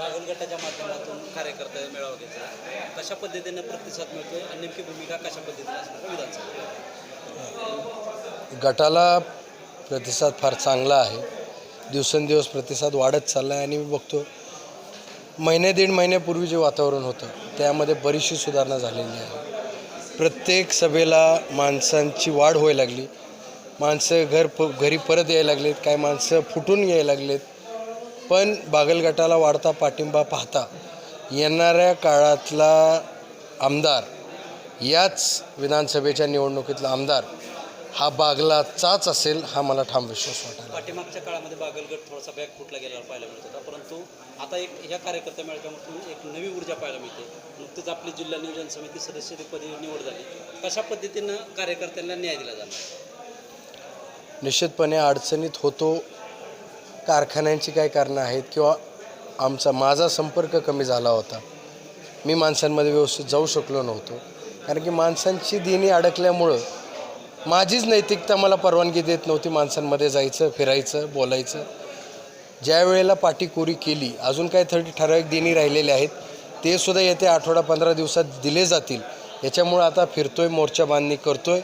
बागुल गटाच्या माध्यमातून कार्यकर्ता मेळावा घेतला. कशा पद्धतीने प्रतिसाद मिळतोय आणि नेमकी भूमिका कशा पद्धतीने असणार विधानसभा गटाला प्रतिसाद फार चांगला आहे. दिवसेंदिवस प्रतिसाद वाढत चालला आहे आणि मी बघतो महिने दीड महिन्यापूर्वी जे वातावरण होतं त्यामध्ये बरीचशी सुधारणा झालेली आहे. प्रत्येक सभेला माणसांची वाढ व्हायला लागली. माणसं घर प घरी परत यायला लागलेत काही माणसं फुटून यायला लागलेत. पण बागलगटाला वाढता पाठिंबा पाहता येणाऱ्या काळातला आमदार याच विधानसभेच्या निवडणुकीतला आमदार हा बागलाचाच असेल हा मला ठाम विश्वास वाटायला पाठीमागच्या काळामध्ये बागलगड थोडासा बॅक फुटला गेलेला पाहायला मिळत होता. परंतु आता एक ह्या कार्यकर्त्या मेळाव्यामधून एक नवी ऊर्जा पाहायला मिळते. नुकतीच आपली जिल्हा नियोजन समिती सदस्यपदी निवड झाली. कशा पद्धतीनं कार्यकर्त्यांना न्याय दिला जाणार? निश्चितपणे अडचणीत होतो कारखान्यांची काय कारणं आहेत किंवा आमचा माझा संपर्क कमी झाला होता. मी माणसांमध्ये व्यवस्थित जाऊ शकलो नव्हतो. कारण की माणसांची देणी अडकल्यामुळं माझीच नैतिकता मला परवानगी देत नव्हती माणसांमध्ये जायचं फिरायचं बोलायचं. ज्या वेळेला पाठीकोरी केली अजून काही थर्टी ठराविक देणी राहिलेले आहेत ते सुद्धा येत्या आठवडा पंधरा दिवसात दिले जातील. याच्यामुळं आता फिरतोय मोर्चा बांधणी करतोय.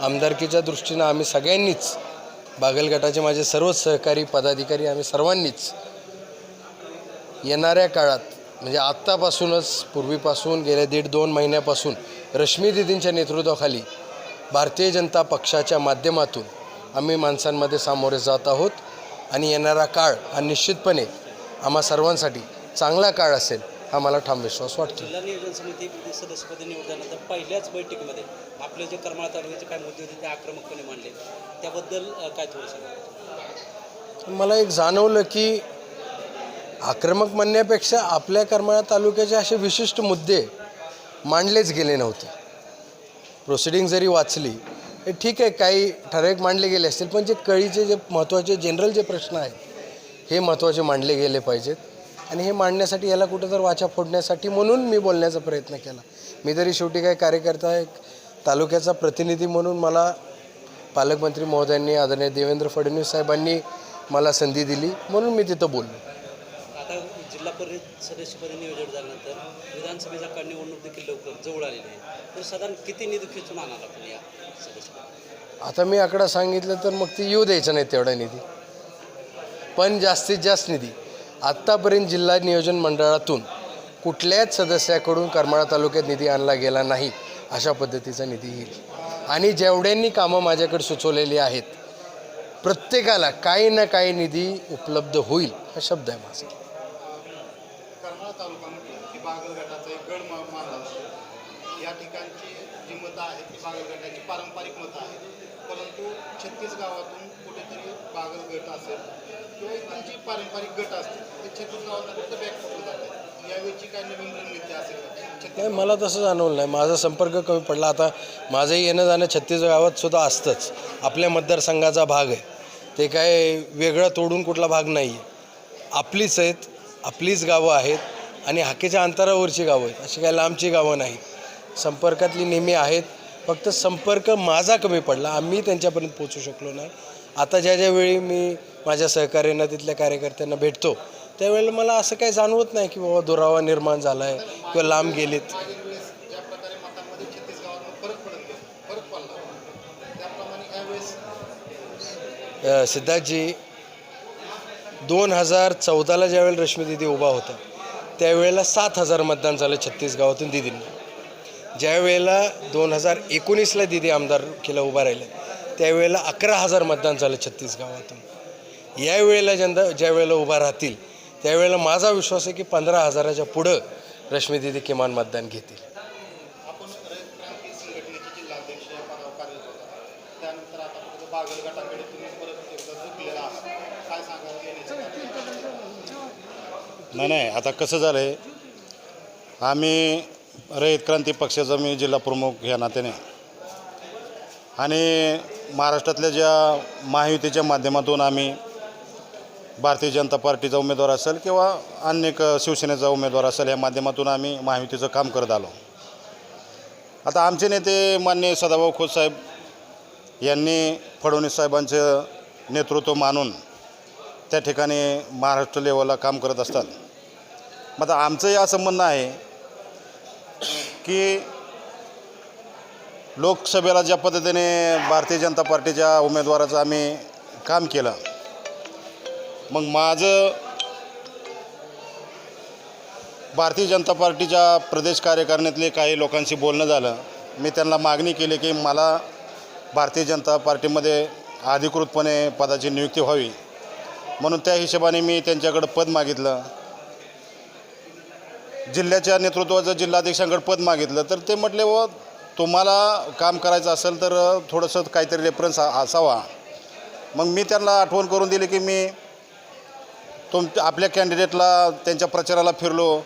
आमदारकीच्या दृष्टीनं आम्ही सगळ्यांनीच बागलगटाचे माझे सर्वच सहकारी पदाधिकारी आम्ही सर्वांनीच येणाऱ्या काळात म्हणजे आत्तापासूनच पूर्वीपासून गेल्या दीड दोन महिन्यापासून रश्मी दिदींच्या नेतृत्वाखाली भारतीय जनता पक्षाच्या माध्यमातून आम्ही माणसांमध्ये सामोरे जात आहोत. आणि येणारा काळ हा निश्चितपणे आम्हा सर्वांसाठी चांगला काळ असेल. हा मला ठाम विश्वास वाटतो जिल्हा नियोजन समिती सदस्यपदी निवड झाल्यानंतर पहिल्याच बैठकीमध्ये आपले जे करमाळा तालुक्याचे काय मुद्दे होते ते आक्रमकपणे मांडले. त्याबद्दल काय थोडं सांगा मला एक जाणवलं की आक्रमक म्हणण्यापेक्षा आपल्या करमाळा तालुक्याचे असे विशिष्ट मुद्दे मांडलेच गेले नव्हते. प्रोसिडिंग जरी वाचली हे ठीक आहे काही ठराविक मांडले गेले असतील पण जे कळीचे जे महत्त्वाचे जनरल जे प्रश्न आहेत हे महत्त्वाचे मांडले गेले पाहिजेत. आणि हे मांडण्यासाठी याला कुठं तर वाचा फोडण्यासाठी म्हणून मी बोलण्याचा प्रयत्न केला. मी तरी शेवटी काय कार्यकर्ता एक तालुक्याचा प्रतिनिधी म्हणून मला पालकमंत्री महोदयांनी आदरणीय देवेंद्र फडणवीस साहेबांनी मला संधी दिली म्हणून मी तिथं बोललो. आता जिल्हा परिषद सदस्यपदी झाल्यानंतर विधानसभेचा काळ निवडणूक देखील लवकर जवळ आलेली आहे. तर साधारण किती निधी खेचून आणाल आपण या सदस्य आता मी आकडा सांगितलं तर मग ती येऊ द्यायचं नाही तेवढा निधी. पण जास्तीत जास्त निधी. आत्तापर्यंत जिल्हा नियोजन मंडळातून कुठल्याच सदस्याकडून करमाळा तालुक्यात निधी आणला गेला नाही अशा पद्धतीचा निधी येईल. आणि जेवढ्यांनी कामं माझ्याकडे सुचवलेली आहेत प्रत्येकाला काही ना काही निधी उपलब्ध होईल हा शब्द आहे माझा. पारंपरिक मतं आहेत. परंतु छत्तीस गावातून कुठेतरी बागल गट असेल किंवा इतर पारंपरिक गट असतील ते छत्तीस बॅक जातात. काय नवीन रणनीती असेल नाही मला तसं जाणवलं नाही. माझा संपर्क कमी पडला. आता माझंही येणं जाणं छत्तीस गावात सुद्धा असतंच. आपल्या मतदारसंघाचा भाग आहे. ते काय वेगळं तोडून कुठला भाग नाही आहे आपलीच आहेत आपलीच गावं आहेत आणि हाकेच्या अंतरावरची गावं आहेत. अशी काय लांबची गावं नाहीत. संपर्कातली नेहमी आहेत. फक्त संपर्क माझा कमी पडला. आम्ही त्यांच्यापर्यंत पोचू शकलो नाही. आता ज्या ज्या वेळी मी माझ्या सहकार्यांना तिथल्या कार्यकर्त्यांना भेटतो. त्यावेळेला मला असं काही जाणवत नाही की बाबा दुरावा निर्माण झाला आहे किंवा लांब गेलेत. सिद्धार्थजी दोन हजार चौदाला ज्यावेळेला रश्मी दिदी उभा होता त्यावेळेला सात हजार मतदान झालं छत्तीस गावातून दिदींना. ज्यावेळेला दोन हजार एकोणीसला दिदी आमदार केला उभा राहिल्या त्यावेळेला अकरा हजार मतदान झालं छत्तीस गावातून. यावेळेला ज्यांदा ज्या वेळेला उभा राहतील त्यावेळेला माझा विश्वास आहे की पंधरा हजाराच्या पुढं रश्मी दिदी किमान मतदान घेतील. आपण रयत क्रांती संघटनेचे जिल्हाध्यक्ष या पदावर कार्यरत होता त्यानंतर आता परत बागल गटाकडे तुम्ही परत एकदा झुकलेला आहात. काय सांगाल येण्याचं कारण? नाही नाही आता कसं झालं आहे आम्ही रयत क्रांती पक्षाचा मी जिल्हा प्रमुख या नात्याने. आणि महाराष्ट्रातल्या ज्या महायुतीच्या माध्यमातून आम्ही भारतीय जनता पार्टीचा उमेदवार असेल किंवा अन्य शिवसेनेचा उमेदवार असेल या माध्यमातून आम्ही महायुतीचं काम करत आलो. आता आमचे नेते मान्य सदाभाऊ खोत साहेब यांनी फडणवीस साहेबांचं नेतृत्व मानून त्या ठिकाणी महाराष्ट्र लेवलला काम करत असतात. मग आता आमचंही असं म्हणणं आहे की लोकसभेला ज्या पद्धतीने भारतीय जनता पार्टीच्या उमेदवाराचं आम्ही काम केलं मग माझं भारतीय जनता पार्टीच्या प्रदेश कार्यकारिणीतले काही लोकांशी बोलणं झालं. मी त्यांना मागणी केली की मला भारतीय जनता पार्टीमध्ये अधिकृतपणे पदाची नियुक्ती व्हावी. म्हणून त्या हिशोबाने मी त्यांच्याकडं पद मागितलं. जिल्ह्याच्या नेतृत्वाचं जिल्हाध्यक्षांकडे पद मागितलं. तर ते म्हटले व तुम्हाला काम करायचं असेल तर थोडंसं काहीतरी रेफरन्स असावा. मग मी त्यांना आठवण करून दिली की मी तुम आपल्या कॅन्डिडेटला त्यांच्या प्रचाराला फिरलो.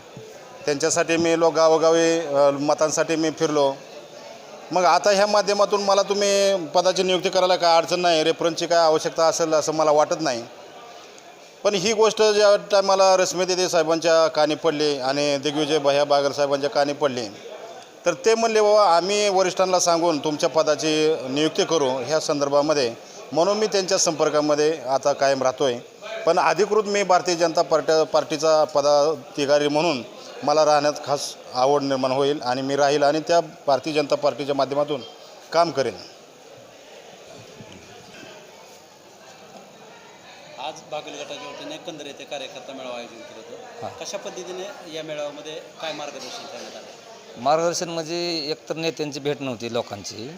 त्यांच्यासाठी मी लो गावोगावी मतांसाठी मी फिरलो. मग आता ह्या माध्यमातून मला तुम्ही पदाची नियुक्ती करायला काय अडचण नाही रेफरन्सची काय आवश्यकता असेल असं मला वाटत नाही. पण ही गोष्ट ज्या टायमाला रश्मी देदे साहेबांच्या कानी पडली आणि दिग्विजय भैया बागल साहेबांच्या कानी पडली तर ते म्हणले बाबा आम्ही वरिष्ठांना सांगून तुमच्या पदाची नियुक्ती करू ह्या संदर्भामध्ये. म्हणून मी त्यांच्या संपर्कामध्ये आता कायम राहतो आहे पण अधिकृत मी भारतीय जनता पार्ट्या पार्टीचा पदाधिकारी म्हणून मला राहण्यात खास आवड निर्माण होईल आणि मी राहील आणि त्या भारतीय जनता पार्टीच्या माध्यमातून काम करेन. आज बागल गटाच्या वतीने कंदर येथे कार्यकर्ता मेळावा आयोजन केलं होतं. कशा पद्धतीने या मेळाव्यामध्ये काय मार्गदर्शन करण्यात आलं? मार्गदर्शन म्हणजे एकतर नेत्यांची भेट नव्हती लोकांची.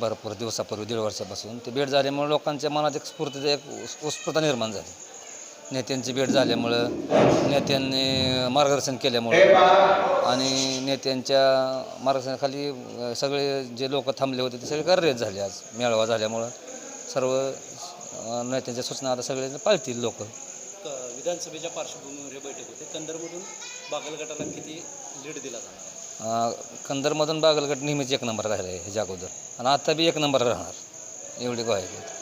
भरपूर दिवसापूर्वी दीड वर्षापासून. ती भेट झाल्यामुळे लोकांच्या मनात एक स्फूर्ती एक उत्स्फूर्तता निर्माण झाली. नेत्यांची भेट झाल्यामुळं नेत्यांनी मार्गदर्शन केल्यामुळं आणि नेत्यांच्या मार्गदर्शनाखाली सगळे जे लोक थांबले होते ते सगळे कार्यरत झाले आज. मेळावा झाल्यामुळं सर्व नेत्यांच्या सूचना आता सगळे पाळतील लोक. विधानसभेच्या पार्श्वभूमीवर हे बैठक होते. कंदरमधून बागल गटाला किती लीड दिला जाणार? कंदरमधून बागलगट नेहमीच एक नंबर राहिला आहे ह्याच्या अगोदर. आणि आता बी एक नंबर राहणार. एवढी देतो